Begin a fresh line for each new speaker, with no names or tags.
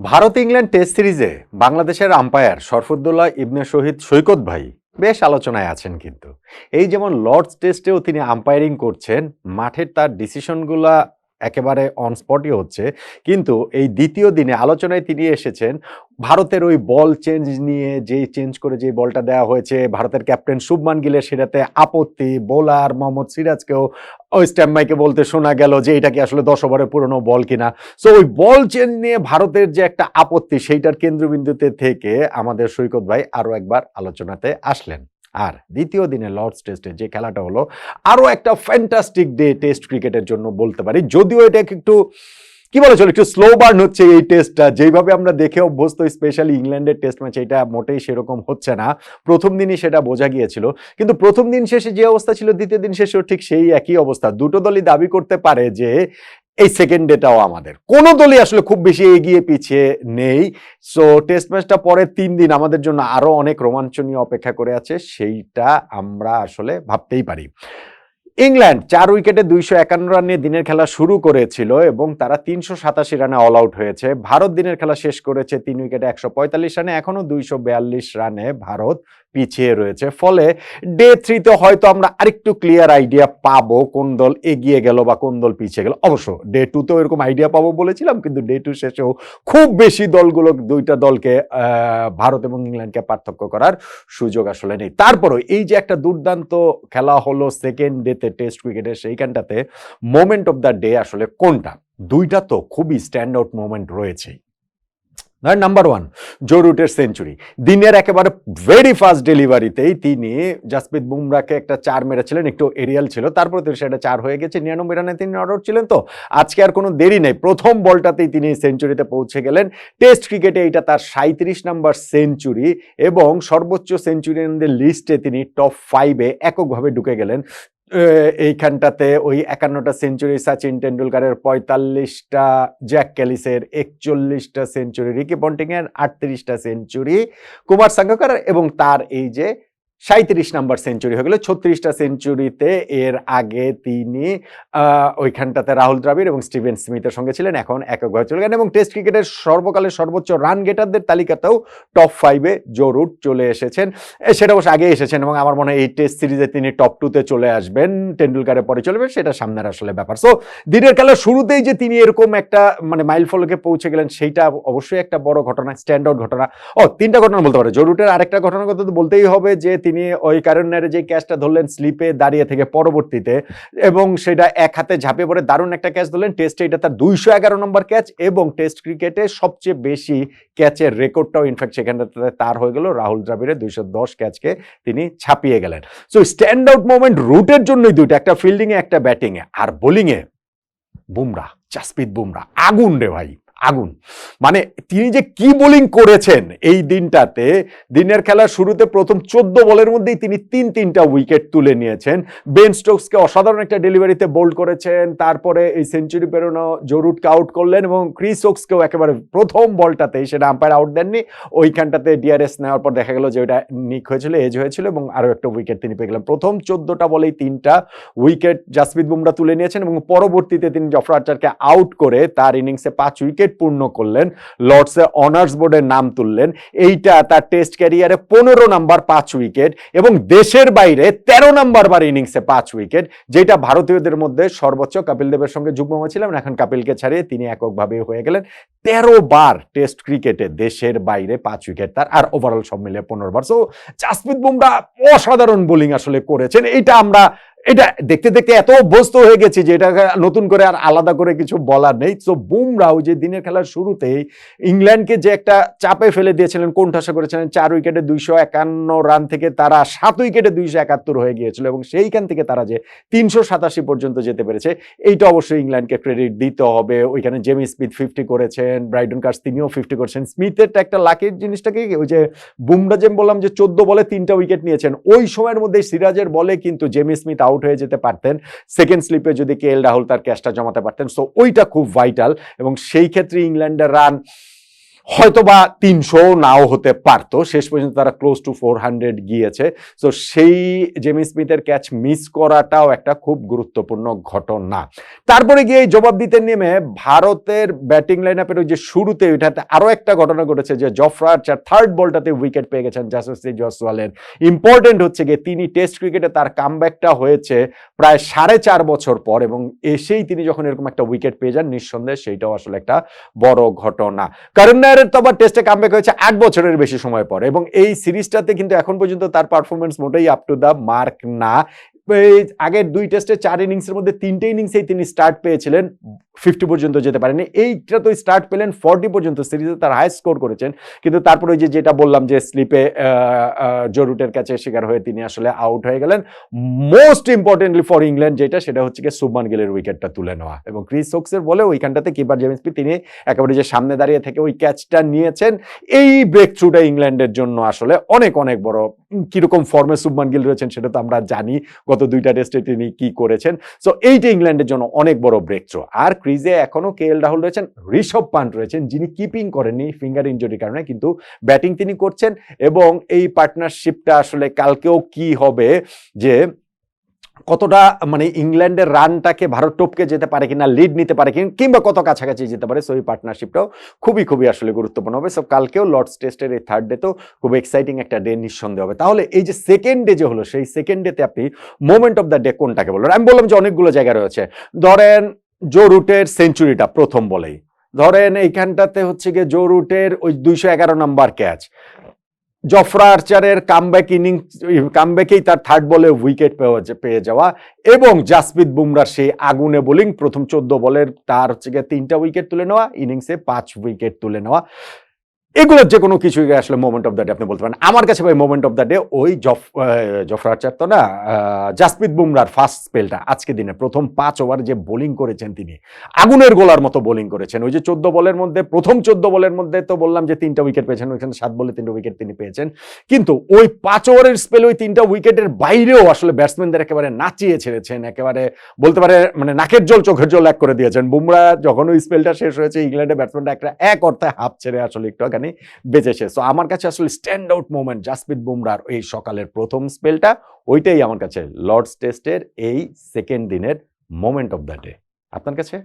Bharat England test সিরিজে বাংলাদেশের umpire শরফুদ্দোল্লাহ ইবনে শহীদ, সৈকত ভাই বেশ আলোচনায় আছেন কিন্তু। এই যেমন লর্ডস টেস্টেও তিনি আম্পায়ারিং করছেন, মাঠের তার ডিসিশনগুলা একেবারে অন স্পটই হচ্ছে। কিন্তু এই দ্বিতীয় দিনে আলোচনায় তিনি এসেছেন, ভারতের ওই বল চেঞ্জ নিয়ে যেই চেঞ্জ করে যে বলটা দেওয়া হয়েছে, ভারতের ক্যাপ্টেন শুভমান গিলের সেটাতে আপত্তি বোলার মোহাম্মদ সিরাজকেও ওই স্ট্যাম্প বলতে শোনা গেল যে এটা কি আসলে দশ ওভারের পুরনো বল কিনা। সো ওই বল চেঞ্জ নিয়ে ভারতের যে একটা আপত্তি, সেইটার কেন্দ্রবিন্দুতে থেকে আমাদের সৈকত ভাই আরও একবার আলোচনাতে আসলেন। আর দ্বিতীয় দিনে লর্ডস টেস্টে যে খেলাটা হলো, আরও একটা ফ্যান্টাস্টিক ডে টেস্ট ক্রিকেটের জন্য বলতে পারি। যদিও এটা একটু কি বলে চলো একটু স্লো বার্ন হচ্ছে এই টেস্টটা যেভাবে আমরা দেখে অভ্যস্ত স্পেশালি ইংল্যান্ডের টেস্ট ম্যাচ এটা মোটেই সেরকম হচ্ছে না। প্রথম দিনই সেটা বোঝা গিয়েছিল। কিন্তু প্রথম দিন শেষে যে অবস্থা ছিল, দ্বিতীয় দিন শেষেও ঠিক সেই একই অবস্থা। দুটো দলই দাবি করতে পারে যে, এই সেকেন্ড ডেটাও আমাদের। কোনো দলই আসলে খুব বেশি এগিয়ে পিছিয়ে নেই। সো টেস্ট ম্যাচটা পরে তিন দিন আমাদের জন্য আরও অনেক রোমাঞ্চনীয় অপেক্ষা করে আছে। সেইটা আমরা আসলে ভাবতেই পারি। ইংল্যান্ড চার উইকেটে দুইশো একান্ন রান নিয়ে দিনের খেলা শুরু করেছিল এবং তারা তিনশো সাতাশি রানে অল আউট হয়েছে। ভারত দিনের খেলা শেষ করেছে তিন উইকেটে একশো পঁয়তাল্লিশ রানে, এখনও দুইশো বিয়াল্লিশ রানে ভারত পিছিয়ে রয়েছে। ফলে ডে থ্রিতে হয়তো আমরা আরেকটু ক্লিয়ার আইডিয়া পাবো কোন দল এগিয়ে গেল বা কোন দল পিছিয়ে গেল। অবশ্য ডে টুতেও এরকম আইডিয়া পাবো বলেছিলাম, কিন্তু ডে টু শেষেও খুব বেশি দলগুলো দুইটা দলকে ভারত এবং ইংল্যান্ডকে পার্থক্য করার সুযোগ আসলে নেই। তারপরও এই যে একটা দুর্দান্ত খেলা হলো সেকেন্ড ডেতে টেস্ট ক্রিকেটের সেইখানটাতে মোমেন্ট অফ দ্য ডে আসলে কোনটা? দুইটা তো খুবই স্ট্যান্ড আউট মোমেন্ট রয়েছেই নাম্বার ওয়ান জো রুটের সেঞ্চুরি দিনের একেবারে ভেরি ফাস্ট ডেলিভারিতেই তিনি জাসপ্রীত বুমরাকে একটা চার মেরেছিলেন, একটু এরিয়াল ছিল, তারপরে তো সেটা চার হয়ে গেছে, নিরানব্বই রানে তিনি আউট ছিলেন তো। আজকে আর কোনো দেরি নেই, প্রথম বলটাতেই তিনি সেঞ্চুরিতে পৌঁছে গেলেন। টেস্ট ক্রিকেটে এটা তার সাঁত্রিশ নাম্বার সেঞ্চুরি এবং সর্বোচ্চ সেঞ্চুরিয়ানদের লিস্টে তিনি টপ ফাইভে এককভাবে ঢুকে গেলেন। এইখানটাতে ওই একান্নটা সেঞ্চুরি সচিন টেন্ডুলকারের পঁয়তাল্লিশটা জ্যাক ক্যালিসের একচল্লিশটা সেঞ্চুরি রিকি পন্টিংয়ের আটত্রিশটা সেঞ্চুরি কুমার সাঙ্গাকার এবং তার এই যে সাঁত্রিশ নাম্বার সেঞ্চুরি হয়ে গেল। ছত্রিশটা সেঞ্চুরিতে এর আগে তিনি ওইখানটাতে রাহুল দ্রাবিড় এবং স্টিভেন স্মিথের সঙ্গে ছিলেন। এখন এককভাবে চলে গেলেন এবং টেস্ট ক্রিকেটের সর্বকালের সর্বোচ্চ রান গেটারদের তালিকাতেও টপ ফাইভে জরুর চলে এসেছেন। সেটা অবশ্য আগে এসেছেন এবং আমার মনে হয় এই টেস্ট সিরিজে তিনি টপ টুতে চলে আসবেন। টেন্ডুলকারের পরে চলবে সেটা সামনের আসলে ব্যাপার। সো দিনের খেলার শুরুতেই যে তিনি এরকম একটা মানে মাইল ফলকে পৌঁছে গেলেন সেইটা অবশ্যই একটা বড় ঘটনা স্ট্যান্ড আউট ঘটনা। ও, তিনটা ঘটনা বলতে পারে। জরুটের আরেকটা ঘটনার কথা তো বলতেই হবে যে তিনি ওই কারণের যে ক্যাচটা ধরলেন স্লিপে দাঁড়িয়ে থেকে পরবর্তীতে এবং সেটা এক হাতে ঝাঁপে পড়ে দারুণ একটা ক্যাচ ধরলেন। টেস্টে এটা তার দুইশো এগারো নম্বর ক্যাচ এবং টেস্ট ক্রিকেটে সবচেয়ে বেশি ক্যাচের রেকর্ডটাও ইনফ্যাক্ট সেখানে তার হয়ে গেল। রাহুল দ্রাবিড়ের দুইশো দশ ক্যাচকে তিনি ছাপিয়ে গেলেন। সো স্ট্যান্ড আউট মোমেন্ট রুটের জন্যই দুইটা, একটা ফিল্ডিংয়ে একটা ব্যাটিংয়ে আর বোলিংয়ে বুমরা, জাসপ্রীত বুমরা। আগুন রে ভাই। আগুন। মানে তিনি যে কি বোলিং করেছেন এই দিনটাতে, দিনের খেলার শুরুতে প্রথম চোদ্দ বলের মধ্যেই তিনি তিন, তিনটা উইকেট তুলে নিয়েছেন। বেন স্টোকসকে অসাধারণ একটা ডেলিভারিতে বোল্ড করেছেন, তারপরে এই সেঞ্চুরি পেরোনো জরুটকে আউট করলেন এবং ক্রিস ওক্সকেও একেবারে প্রথম বলটাতেই সেটা আম্পায়ার আউট দেননি। ওইখানটাতে ডিআরএস নেওয়ার পর দেখা গেল যে ওইটা নিক হয়েছিল, এজ হয়েছিল এবং আরও একটা উইকেট তিনি পেয়ে গেলেন। প্রথম চোদ্দটা বলেই তিনটা উইকেট জাসপ্রীত বুমরা তুলে নিয়েছেন এবং পরবর্তীতে তিনি জফর আর্চারকে আউট করে তার ইনিংসে পাঁচ উইকেট পূর্ণ করলেন লর্ডসে অনার্স বোর্ডের নাম তুললেন, এইটা তার টেস্ট ক্যারিয়ারে পনেরো নাম্বার পাঁচ উইকেট এবং দেশের বাইরে তেরো নাম্বার বার ইনিংসে পাঁচ উইকেট যেটা ভারতীয়দের মধ্যে সর্বোচ্চ কপিল দেবের সঙ্গে যুগ্ম হয়েছিলেন এখন কপিলকে ছাড়িয়ে তিনি এককভাবে হয়ে গেলেন। তেরো বার টেস্ট ক্রিকেটে দেশের বাইরে পাঁচ উইকেট তার, আর ওভারঅল সব মিলিয়ে পনেরো বার। সো জাসপ্রীত বুমরা অসাধারণ বোলিং আসলে করেছেন এটা আমরা এটা দেখতে দেখতে এত অভ্যস্ত হয়ে গেছি যে এটা নতুন করে আর আলাদা করে কিছু বলার নেই। সো বুমরাও যে দিনের খেলার শুরুতেই ইংল্যান্ডকে যে একটা চাপে ফেলে দিয়েছিলেন, কোণঠাসা করেছিলেন, চার উইকেটে দুইশো একান্ন রান থেকে তারা সাত উইকেটে দুইশো একাত্তর হয়ে গিয়েছিল এবং সেইখান থেকে তারা যে তিনশো সাতাশি পর্যন্ত যেতে পেরেছে, এইটা অবশ্যই ইংল্যান্ডকে ক্রেডিট দিতে হবে। ওইখানে জেমি স্মিথ ফিফটি করেছেন ব্রাইডন কার্স তিনিও ফিফটি করেছেন। স্মিথের একটা লাকির জিনিসটাকে ওই যে বুমরা যে বললাম যে চোদ্দ বলে তিনটা উইকেট নিয়েছেন, ওই সময়ের মধ্যে সিরাজের বলে কিন্তু জেমি স্মিথ আউট হয়ে যেতে পারতেন। সেকেন্ড স্লিপে যদি কে এল রাহুল তার ক্যাশটা জমাতে পারতেন। সো ওইটা খুব ভাইটাল এবং সেই ক্ষেত্রে ইংল্যান্ডের রান হয়তো বা তিনশো নাও হতে পারতো। শেষ পর্যন্ত তারা ক্লোজ টু ফোর হান্ড্রেড গিয়েছে। তো সেই জেমি স্মিথের ক্যাচ মিস করাটাও একটা খুব গুরুত্বপূর্ণ ঘটনা। তারপরে গিয়ে জবাব দিতে নেমে ভারতের ব্যাটিং লাইন আপের ওই যে শুরুতে ওইটাতে আরও একটা ঘটনা ঘটেছে যে জফরা আর্চার থার্ড বলটাতে উইকেট পেয়ে গেছেন জাসপ্রীত জয়সওয়ালের ইম্পর্টেন্ট হচ্ছে গিয়ে তিনি টেস্ট ক্রিকেটে তার কামব্যাকটা হয়েছে প্রায় সাড়ে চার বছর পর এবং এসেই তিনি যখন এরকম একটা উইকেট পেয়ে যান, নিঃসন্দেহে সেইটাও আসলে একটা বড় ঘটনা। কারণ নায়ারের তো আবার টেস্টে কামব্যাক হয়েছে আট বছরের বেশি সময় পর এবং এই সিরিজটাতে কিন্তু এখন পর্যন্ত তার পারফরমেন্স মোটেই আপ টু দ্য মার্ক না। আগের দুই টেস্টে চার ইনিংসের মধ্যে তিনটে ইনিংসেই তিনি স্টার্ট পেয়েছিলেন। ফিফটি পর্যন্ত যেতে পারেনি। এইটা তো স্টার্ট পেলেন ফর্টি পর্যন্ত সিরিজে তার হাই স্কোর করেছেন। কিন্তু তারপরে ওই যে যেটা বললাম যে স্লিপে জরুটের কাছে শিকার হয়ে তিনি আসলে আউট হয়ে গেলেন। মোস্ট ইম্পর্টেন্টলি ফর ইংল্যান্ড যেটা, সেটা হচ্ছে কি সুবমান গিলের উইকেটটা তুলে নেওয়া। এবং ক্রিস সোক্সের বলে ওইখানটাতে কিপার জেমস পি তিনি একেবারে যে সামনে দাঁড়িয়ে থেকে ওই ক্যাচটা নিয়েছেন। এই ব্রেক থ্রুটা ইংল্যান্ডের জন্য আসলে অনেক অনেক বড় কীরকম ফর্মে শুভমান গিল রয়েছেন সেটা তো আমরা জানি। গত দুইটা টেস্টে তিনি কি করেছেন। সো এইটা ইংল্যান্ডের জন্য অনেক বড় ব্রেক থ্রো আর ক্রিজে এখনও কে এল রাহুল রয়েছেন? ঋষভ পান্ট রয়েছেন, যিনি কিপিং করেননি ফিঙ্গার ইঞ্জুরির কারণে, কিন্তু ব্যাটিং তিনি করছেন। এবং এই পার্টনারশিপটা আসলে কালকেও কি হবে যে কতটা মানে ইংল্যান্ডের রানটাকে ভারত টপকে যেতে পারে কিনা লিড নিতে পারে কিনা, কিংবা কত কাছাকাছি যেতে পারে সো এই পার্টনারশিপটাও খুবই খুবই আসলে গুরুত্বপূর্ণ হবে। সো কালকেও লর্ডস টেস্টের এই থার্ড ডে তো খুব এক্সাইটিং একটা ডে নিঃসন্দেহ হবে। তাহলে এই যে সেকেন্ড ডে যে হলো, সেই সেকেন্ড ডেতে আপনি মোমেন্ট অফ দ্য ডে কোনটাকে বললেন আমি বললাম যে অনেকগুলো জায়গা রয়েছে। ধরেন জো রুটের সেঞ্চুরিটা প্রথম বলেই। ধরেন এইখানটাতে হচ্ছে গিয়ে জো রুটের ওই দুইশো এগারো নাম্বার ক্যাচ জফরা আর্চারের কামব্যাক ইনিংস কামব্যাকেই তার থার্ড বলে উইকেট পেয়ে যাওয়া। এবং জাসপ্রিত বুমরার সেই আগুনে বোলিং প্রথম চোদ্দ বলের তার হচ্ছে গিয়ে তিনটা উইকেট তুলে নেওয়া ইনিংসে পাঁচ উইকেট তুলে নেওয়া। এগুলোর যে কোনো কিছুই আসলে মোমেন্ট অফ দ্য ডে আপনি বলতে পারেন। আমার কাছে ভাই মোমেন্ট অফ দ্য ডে ওই জফ জফরা তো না জাসপ্রীত বুমরার ফার্স্ট স্পেলটা আজকে দিনে প্রথম পাঁচ ওভার যে বোলিং করেছেন তিনি। আগুনের গোলার মতো বোলিং করেছেন। ওই যে চোদ্দ বলের মধ্যে, প্রথম চোদ্দ বলের মধ্যে তো বললাম যে তিনটা উইকেট পেয়েছেন, ওইখানে সাত বলে তিনটা উইকেট তিনি পেয়েছেন। কিন্তু ওই পাঁচ ওভারের স্পেল ওই তিনটা উইকেটের বাইরেও আসলে ব্যাটসম্যানদের একেবারে নাচিয়ে ছেড়েছেন, একেবারে বলতে পারে মানে নাকের জল, চোখের জল এক করে দিয়েছেন। বুমরা যখন ওই স্পেলটা শেষ হয়েছে, ইংল্যান্ডের ব্যাটসম্যানরা একটা এক অর্থে হাফ ছেড়ে আসলে একটুখানি বেঁচেছে। সো আমার কাছে আসলে স্ট্যান্ড আউট মোমেন্ট জাসপ্রীত বুমরার এই সকালের প্রথম স্পেলটা ওইটাই আমার কাছে লর্ডস টেস্টের এই সেকেন্ড দিনের মোমেন্ট অফ দ্য ডে আপনার কাছে?